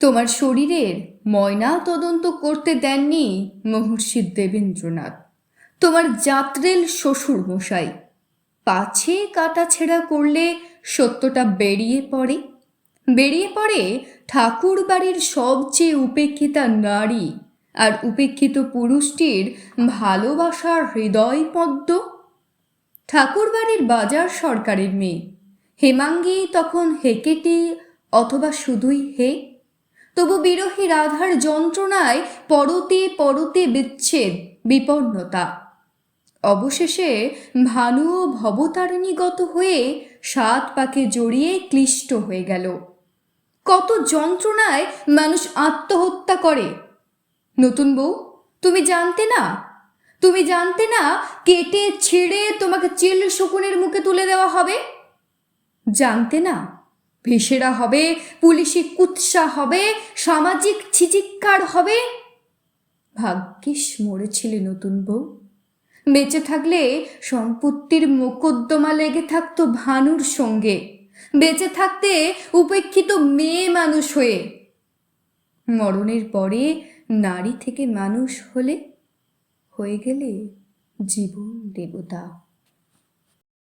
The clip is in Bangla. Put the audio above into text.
তোমার শরীরের ময়না তদন্ত করতে দেননি মহর্ষি দেবেন্দ্রনাথ। তোমার যাত্রেল শ্বশুর মশাই পাছে কাটা ছেঁড়া করলে সত্যটা বেরিয়ে পড়ে? বেরিয়ে পড়ে ঠাকুর বাড়ির সবচেয়ে উপেক্ষিতা নারী আর উপেক্ষিত পুরুষটির ভালোবাসার হৃদয় পদ্ম? ঠাকুরবাড়ির বাজার সরকারের মেয়ে, হেমাঙ্গি তখন হেকেটি অথবা শুধুই হে? তবু বিরহী রাধার যন্ত্রণায় পরতে পরতে বিচ্ছেদ, বিপন্নতা। অবশেষে ভানুও ভবতারিণীগত হয়ে সাত পাকে জড়িয়ে ক্লিষ্ট হয়ে গেল। কত যন্ত্রণায় মানুষ আত্মহত্যা করে। নতুন বউ, তুমি জানতে না? তুমি জানতে না কেটে ছিঁড়ে তোমাকে চিল শকুনের মুখে তুলে দেওয়া হবে? জানতে না? ভেসেরা হবে, পুলিশি কুৎসা হবে, সামাজিক ছিচিক্কার হবে। ভাগ্যিস মরেছিলে নতুন বউ। বেঁচে থাকলে সম্পত্তির মোকদ্দমা লেগে থাকতো ভানুর সঙ্গে। বেঁচে থাকতে উপেক্ষিত মেয়ে মানুষ হয়ে। মরণের পরে নারী থেকে মানুষ হলে হয়ে গেলে জীবন দেবতা।